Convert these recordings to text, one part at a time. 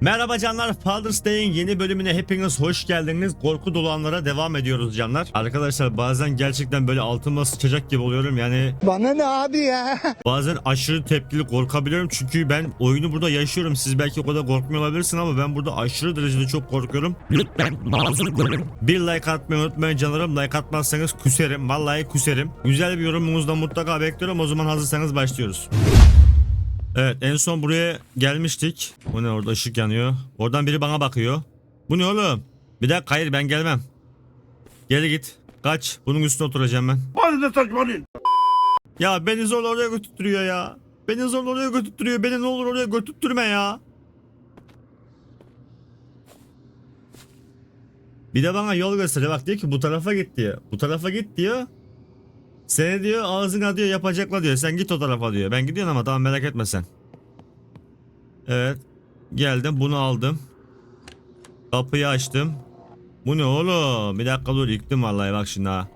Merhaba canlar Father's Day'in yeni bölümüne hepiniz hoş geldiniz. Korku dolu anlara devam ediyoruz canlar. Arkadaşlar bazen gerçekten böyle altıma sıçacak gibi oluyorum. Yani Bana ne abi ya? bazen aşırı tepkili korkabiliyorum. Çünkü ben oyunu burada yaşıyorum. Siz belki o kadar korkmuyor olabilirsin ama ben burada aşırı derecede çok korkuyorum. Lütfen. Bir like atmayı unutmayın canlarım. Like atmazsanız küserim. Vallahi küserim. Güzel bir yorumunuzu da mutlaka bekliyorum. O zaman hazırsanız başlıyoruz. Evet en son buraya gelmiştik. O ne orada ışık yanıyor. Oradan biri bana bakıyor. Bu ne oğlum? Bir dakika hayır ben gelmem. Geri git. Kaç. Bunun üstüne oturacağım ben. Hadi de saçmalayın. Ya beni zorla oraya götürtürüyor ya. Beni zorla oraya götürtürüyor. Beni ne olur oraya götürtürme ya. Bir de bana yol gösteriyor. Bak diyor ki bu tarafa git diyor. Bu tarafa git diyor. Seni diyor ağzına diyor yapacaklar diyor. Sen git o tarafa diyor. Ben gidiyorum ama tamam merak etme sen. Evet. Geldim bunu aldım. Kapıyı açtım. Bu ne oğlum? Bir dakika dur yıktım vallahi bak şimdi ha.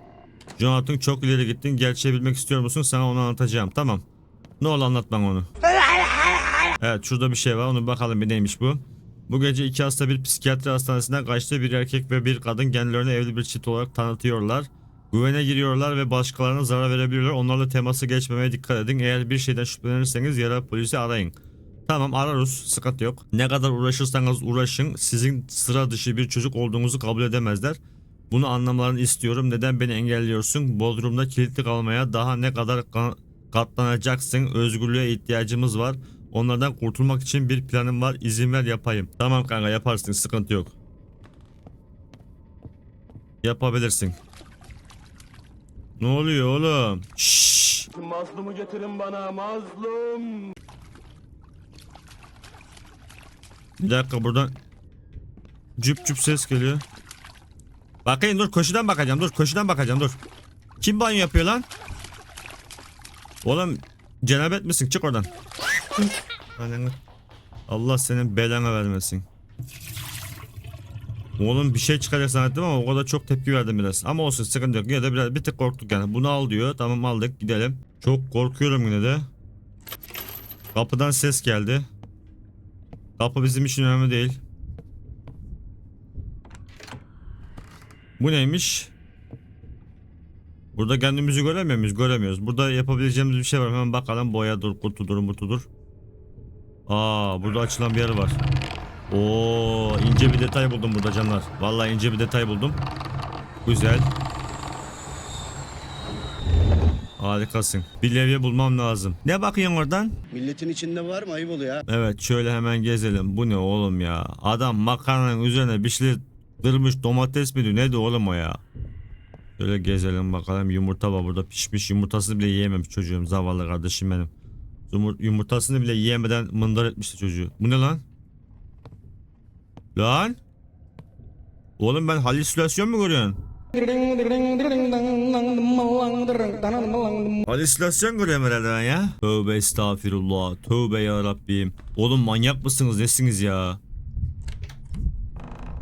Jonathan çok ileri gittin. Gerçeği bilmek istiyor musun? Sana onu anlatacağım. Tamam. Ne ol anlat bana onu. Evet şurada bir şey var. Onu bakalım bir neymiş bu. Bu gece iki hasta bir psikiyatri hastanesinden kaçtı. Bir erkek ve bir kadın kendilerini evli bir çift olarak tanıtıyorlar. Güvene giriyorlar ve başkalarına zarar verebiliyorlar. Onlarla teması geçmemeye dikkat edin. Eğer bir şeyden şüphelenirseniz yerel polisi arayın. Tamam ararız sıkıntı yok. Ne kadar uğraşırsanız uğraşın sizin sıra dışı bir çocuk olduğunuzu kabul edemezler. Bunu anlamalarını istiyorum. Neden beni engelliyorsun? Bodrum'da kilitli kalmaya daha ne kadar ka- katlanacaksın? Özgürlüğe ihtiyacımız var. Onlardan kurtulmak için bir planım var. İzin ver yapayım. Tamam kanka yaparsın. Sıkıntı yok. Yapabilirsin. Ne oluyor oğlum? Şşş. Mazlumu getirin bana mazlum. Bir dakika buradan cüp cüp ses geliyor. Bakayım dur koşudan bakacağım dur koşudan bakacağım dur. Kim banyo yapıyor lan? Oğlum cenabet misin çık oradan. Allah senin belanı vermesin. Oğlum bir şey çıkacak zannettim ama o kadar çok tepki verdim biraz. Ama olsun sıkıntı yok. Yine de biraz bir tık korktuk yani. Bunu al diyor. Tamam aldık gidelim. Çok korkuyorum yine de. Kapıdan ses geldi. Kapı bizim için önemli değil. Bu neymiş? Burada kendimizi göremiyor muyuz? Göremiyoruz. Burada yapabileceğimiz bir şey var. Hemen bakalım. Boyadır, kutudur, mutudur. Aa, burada açılan bir yer var. Oo, ince bir detay buldum burada canlar. Vallahi ince bir detay buldum. Güzel. Harikasın. Bir levye bulmam lazım. Ne bakıyorsun oradan? Milletin içinde var mı? Ayıp oluyor ha. Evet şöyle hemen gezelim. Bu ne oğlum ya? Adam makarnanın üzerine bir şey kırmış domates miydi? Neydi oğlum o ya? Şöyle gezelim bakalım. Yumurta var burada pişmiş. Yumurtasını bile yiyememiş çocuğum. Zavallı kardeşim benim. Yumur- Yumurtasını bile yiyemeden mındar etmişti çocuğu. Bu ne lan? Lan? Oğlum ben halüsinasyon mu görüyorsun? Halüsinasyon görüyorum herhalde ben ya. Tövbe estağfirullah. Tövbe ya Rabbim. Oğlum manyak mısınız nesiniz ya?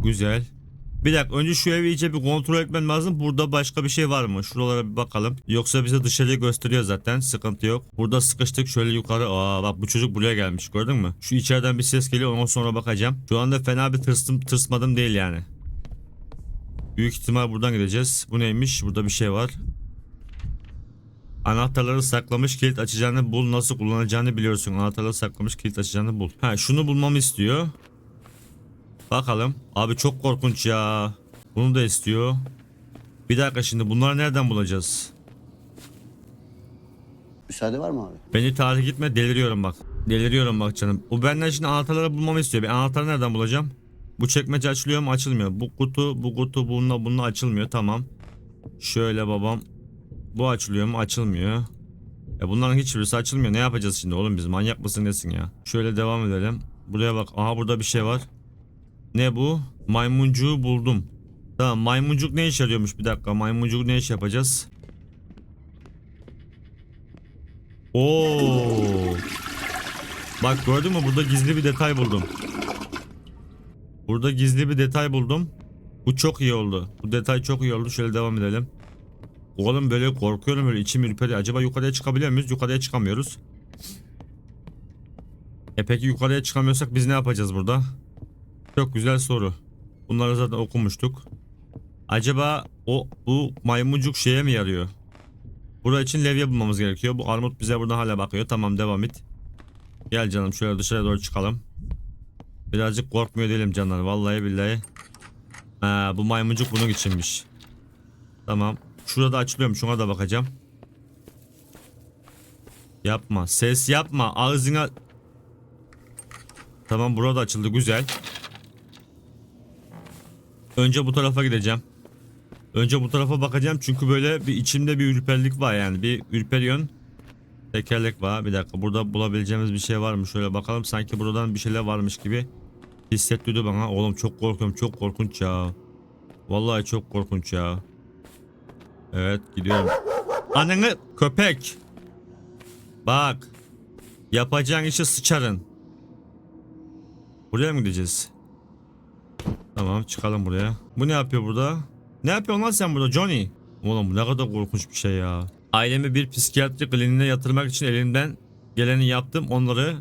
Güzel. Bir dakika önce şu evi iyice bir kontrol etmem lazım. Burada başka bir şey var mı? Şuralara bir bakalım. Yoksa bize dışarıya gösteriyor zaten. Sıkıntı yok. Burada sıkıştık şöyle yukarı. Aa bak bu çocuk buraya gelmiş gördün mü? Şu içeriden bir ses geliyor ondan sonra bakacağım. Şu anda fena bir tırstım tırsmadım değil yani. Büyük ihtimal buradan gideceğiz. Bu neymiş? Burada bir şey var. Anahtarları saklamış kilit açacağını bul nasıl kullanacağını biliyorsun. Anahtarları saklamış kilit açacağını bul. Ha şunu bulmamı istiyor. Bakalım. Abi çok korkunç ya. Bunu da istiyor. Bir dakika şimdi bunları nereden bulacağız? Müsaade var mı abi? Beni tarih gitme deliriyorum bak. Deliriyorum bak canım. O benden şimdi anahtarları bulmamı istiyor. Ben anahtarı nereden bulacağım? Bu çekmece açılıyor mu? Açılmıyor. Bu kutu, bu kutu bununla bununla açılmıyor. Tamam. Şöyle babam. Bu açılıyor mu? Açılmıyor. Ya bunların hiçbirisi açılmıyor. Ne yapacağız şimdi oğlum biz? Manyak mısın nesin ya? Şöyle devam edelim. Buraya bak. Aha burada bir şey var. Ne bu? Maymuncuğu buldum. Tamam maymuncuk ne işe yarıyormuş bir dakika. Maymuncuğu ne iş yapacağız? Oo. Bak gördün mü burada gizli bir detay buldum. Burada gizli bir detay buldum. Bu çok iyi oldu. Bu detay çok iyi oldu. Şöyle devam edelim. Oğlum böyle korkuyorum böyle içim ürperiyor. Acaba yukarıya çıkabiliyor muyuz? Yukarıya çıkamıyoruz. E peki yukarıya çıkamıyorsak biz ne yapacağız burada? Çok güzel soru. Bunları zaten okumuştuk. Acaba o bu maymuncuk şeye mi yarıyor? Bura için levye bulmamız gerekiyor. Bu armut bize buradan hala bakıyor. Tamam devam et. Gel canım şöyle dışarı doğru çıkalım. Birazcık korkmuyor değilim canlar. Vallahi billahi. Ha, bu maymuncuk bunun içinmiş. Tamam. Şurada açılıyorum. Şuna da bakacağım. Yapma. Ses yapma. Ağzına... Tamam burada açıldı. Güzel. Önce bu tarafa gideceğim. Önce bu tarafa bakacağım çünkü böyle bir içimde bir ürperlik var yani. Bir ürperiyon. Tekerlek var. Bir dakika burada bulabileceğimiz bir şey var mı? Şöyle bakalım. Sanki buradan bir şeyler varmış gibi hissettirdi bana. Oğlum çok korkuyorum. Çok korkunç ya. Vallahi çok korkunç ya. Evet gidiyorum. Ananı köpek. Bak. Yapacağın işi sıçarın. Buraya mı gideceğiz? Tamam çıkalım buraya. Bu ne yapıyor burada? Ne yapıyorsun lan sen burada Johnny? Oğlum bu ne kadar korkunç bir şey ya. Ailemi bir psikiyatri kliniğine yatırmak için elimden geleni yaptım. Onları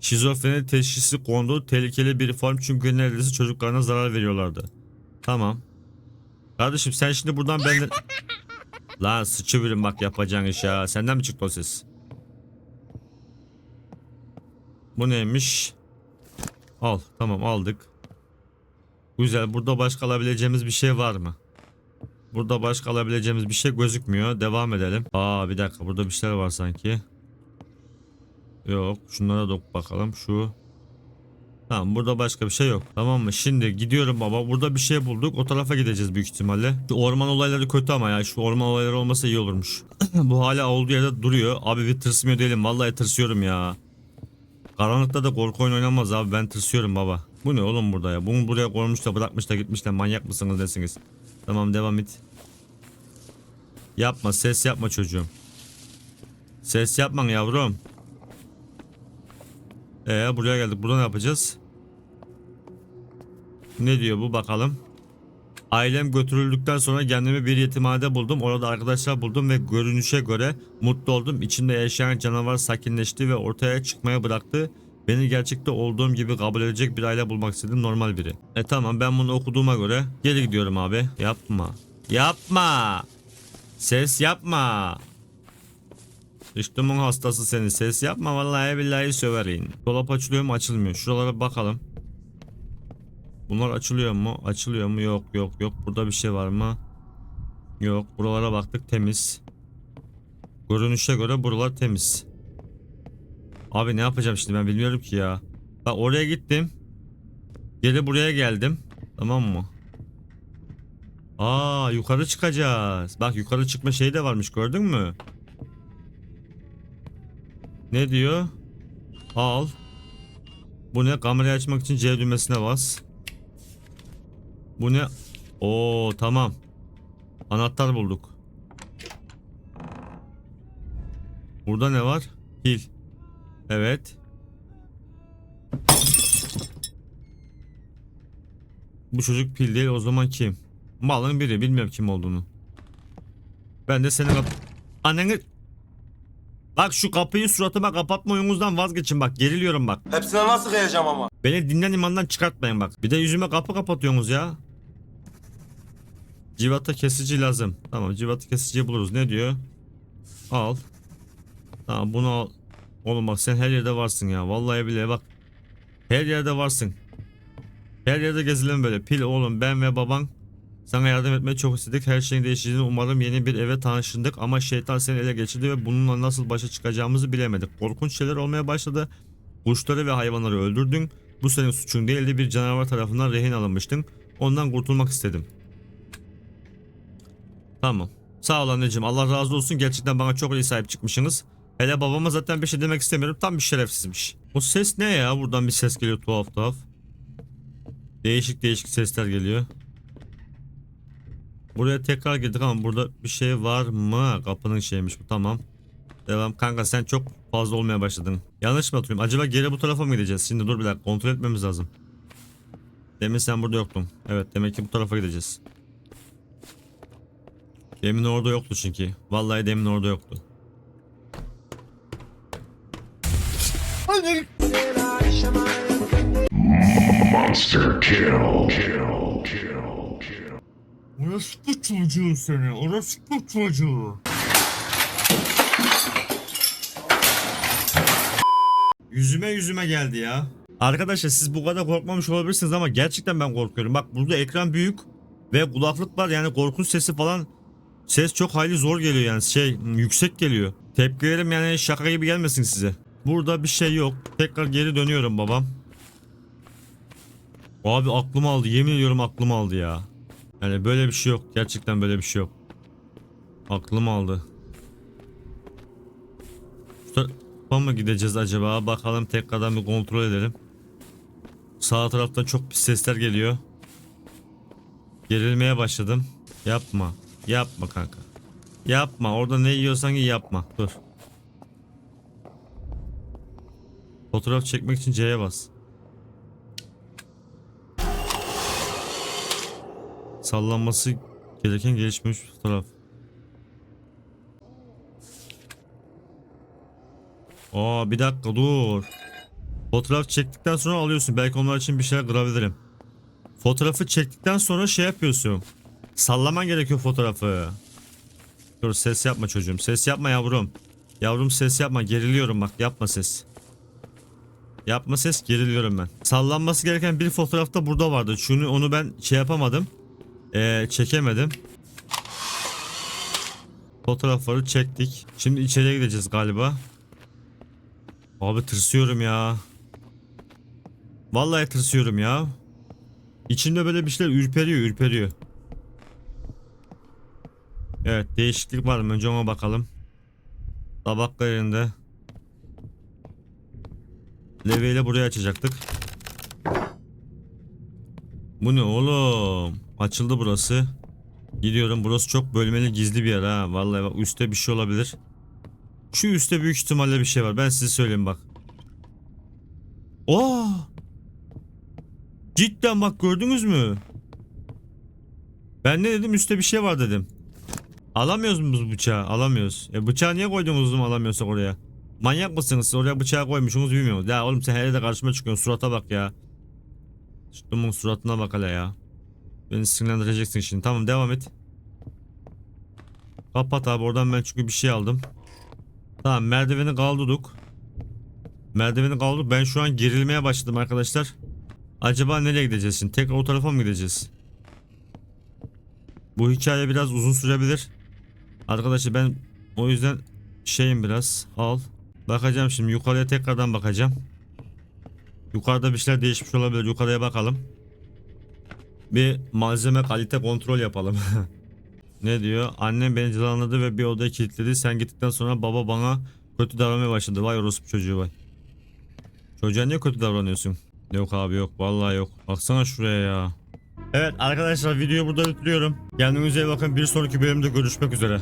şizofreni teşhisi kondu. Tehlikeli bir form çünkü neredeyse çocuklarına zarar veriyorlardı. Tamam. Kardeşim sen şimdi buradan benden... Lan sıçıverin bak yapacağın iş ya. Senden mi çıktı o ses? Bu neymiş? Al. Tamam aldık. Güzel. Burada başka alabileceğimiz bir şey var mı? Burada başka alabileceğimiz bir şey gözükmüyor. Devam edelim. Aa bir dakika. Burada bir şeyler var sanki. Yok. Şunlara da bakalım. Şu. Tamam burada başka bir şey yok. Tamam mı? Şimdi gidiyorum baba. Burada bir şey bulduk. O tarafa gideceğiz büyük ihtimalle. Şu orman olayları kötü ama ya. Şu orman olayları olmasa iyi olurmuş. Bu hala olduğu yerde duruyor. Abi bir tırsmıyor değilim. Vallahi tırsıyorum ya. Karanlıkta da korku oyun oynanmaz abi. Ben tırsıyorum baba. Bu ne oğlum burada ya? Bunu buraya koymuş da bırakmış da gitmişler. Manyak mısınız desiniz. Tamam devam et. Yapma ses yapma çocuğum. Ses yapman yavrum. Ee buraya geldik. Burada ne yapacağız? Ne diyor bu bakalım. Ailem götürüldükten sonra kendimi bir yetimhanede buldum. Orada arkadaşlar buldum ve görünüşe göre mutlu oldum. İçimde yaşayan canavar sakinleşti ve ortaya çıkmaya bıraktı. Beni gerçekte olduğum gibi kabul edecek bir aile bulmak istedim normal biri. E tamam ben bunu okuduğuma göre geri gidiyorum abi. Yapma. Yapma. Ses yapma. Düştümün hastası seni. Ses yapma vallahi billahi söverin. Dolap açılıyor mu? Açılmıyor. Şuralara bakalım. Bunlar açılıyor mu? Açılıyor mu? Yok yok yok. Burada bir şey var mı? Yok. Buralara baktık temiz. Görünüşe göre buralar temiz. Abi ne yapacağım şimdi ben bilmiyorum ki ya. Bak oraya gittim. Geri buraya geldim. Tamam mı? Aa yukarı çıkacağız. Bak yukarı çıkma şeyi de varmış gördün mü? Ne diyor? Al. Bu ne? Kamerayı açmak için C düğmesine bas. Bu ne? Oo tamam. Anahtar bulduk. Burada ne var? Pil. Evet. Bu çocuk pil değil o zaman kim? Malın biri bilmiyorum kim olduğunu. Ben de senin kap... Anneni... Bak şu kapıyı suratıma kapatma oyununuzdan vazgeçin bak geriliyorum bak. Hepsine nasıl kıyacağım ama? Beni dinden imandan çıkartmayın bak. Bir de yüzüme kapı kapatıyorsunuz ya. Civata kesici lazım. Tamam civata kesiciyi buluruz. Ne diyor? Al. Tamam bunu al. Oğlum bak sen her yerde varsın ya. Vallahi bile bak. Her yerde varsın. Her yerde gezilen böyle. Pil oğlum ben ve baban sana yardım etmeyi çok istedik. Her şeyin değişeceğini umarım yeni bir eve tanıştık ama şeytan seni ele geçirdi ve bununla nasıl başa çıkacağımızı bilemedik. Korkunç şeyler olmaya başladı. Kuşları ve hayvanları öldürdün. Bu senin suçun değildi. Bir canavar tarafından rehin alınmıştın. Ondan kurtulmak istedim. Tamam. Sağ ol anneciğim. Allah razı olsun. Gerçekten bana çok iyi sahip çıkmışsınız. Hele babama zaten bir şey demek istemiyorum. Tam bir şerefsizmiş. O ses ne ya? Buradan bir ses geliyor tuhaf tuhaf. Değişik değişik sesler geliyor. Buraya tekrar girdik ama burada bir şey var mı? Kapının şeymiş bu tamam. Devam kanka sen çok fazla olmaya başladın. Yanlış mı hatırlıyorum? Acaba geri bu tarafa mı gideceğiz? Şimdi dur bir dakika kontrol etmemiz lazım. Demin sen burada yoktun. Evet demek ki bu tarafa gideceğiz. Demin orada yoktu çünkü. Vallahi demin orada yoktu. Monster kill. Kill. Kill. Kill. Orası bu çocuğu seni. Orası bu çocuğu. Yüzüme yüzüme geldi ya. Arkadaşlar siz bu kadar korkmamış olabilirsiniz ama gerçekten ben korkuyorum. Bak burada ekran büyük ve kulaklık var yani korkunç sesi falan ses çok hayli zor geliyor yani şey yüksek geliyor. Tepkilerim yani şaka gibi gelmesin size. Burada bir şey yok. Tekrar geri dönüyorum babam. Abi aklım aldı yemin ediyorum aklım aldı ya. Yani böyle bir şey yok. Gerçekten böyle bir şey yok. Aklım aldı. Tarafa mı gideceğiz acaba? Bakalım tekrardan bir kontrol edelim. Sağ taraftan çok pis sesler geliyor. Gerilmeye başladım. Yapma. Yapma kanka. Yapma. Orada ne yiyorsan ye yapma. Dur. Fotoğraf çekmek için C'ye bas. Sallanması gereken gelişmiş fotoğraf. Aa bir dakika dur. Fotoğraf çektikten sonra alıyorsun. Belki onlar için bir şeyler kırabilirim. Fotoğrafı çektikten sonra şey yapıyorsun. Sallaman gerekiyor fotoğrafı. Dur ses yapma çocuğum. Ses yapma yavrum. Yavrum ses yapma. Geriliyorum bak. Yapma ses. Yapma ses geriliyorum ben. Sallanması gereken bir fotoğrafta burada vardı. Şunu onu ben şey yapamadım. Ee, çekemedim. Fotoğrafları çektik. Şimdi içeriye gideceğiz galiba. Abi tırsıyorum ya. Vallahi tırsıyorum ya. İçimde böyle bir şeyler ürperiyor ürperiyor. Evet değişiklik var mı? Önce ona bakalım. Tabaklar yerinde. Levyeyle burayı açacaktık. Bu ne oğlum? Açıldı burası. Gidiyorum. Burası çok bölmeli gizli bir yer ha. Vallahi bak üstte bir şey olabilir. Şu üstte büyük ihtimalle bir şey var. Ben size söyleyeyim bak. Oo! Cidden bak gördünüz mü? Ben ne dedim üstte bir şey var dedim. Alamıyoruz mu biz bıçağı? Alamıyoruz. E bıçağı niye koydunuz alamıyorsak oraya? Manyak mısınız siz? Oraya bıçağı koymuşsunuz bilmiyorsunuz. Ya oğlum sen hele de karşıma çıkıyorsun surata bak ya. Şunun suratına bak hele ya. Beni sinirlendireceksin şimdi. Tamam devam et. Kapat abi oradan ben çünkü bir şey aldım. Tamam merdiveni kaldırdık. Merdiveni kaldırdık. Ben şu an gerilmeye başladım arkadaşlar. Acaba nereye gideceğiz şimdi? Tekrar o tarafa mı gideceğiz? Bu hikaye biraz uzun sürebilir. Arkadaşlar ben o yüzden şeyim biraz al. Bakacağım şimdi yukarıya tekrardan bakacağım. Yukarıda bir şeyler değişmiş olabilir. Yukarıya bakalım. Bir malzeme kalite kontrol yapalım. ne diyor? Annem beni cılanladı ve bir odaya kilitledi. Sen gittikten sonra baba bana kötü davranmaya başladı. Vay orospu çocuğu vay. Çocuğa niye kötü davranıyorsun? Yok abi yok. Vallahi yok. Baksana şuraya ya. Evet arkadaşlar videoyu burada bitiriyorum. Kendinize iyi bakın. Bir sonraki bölümde görüşmek üzere.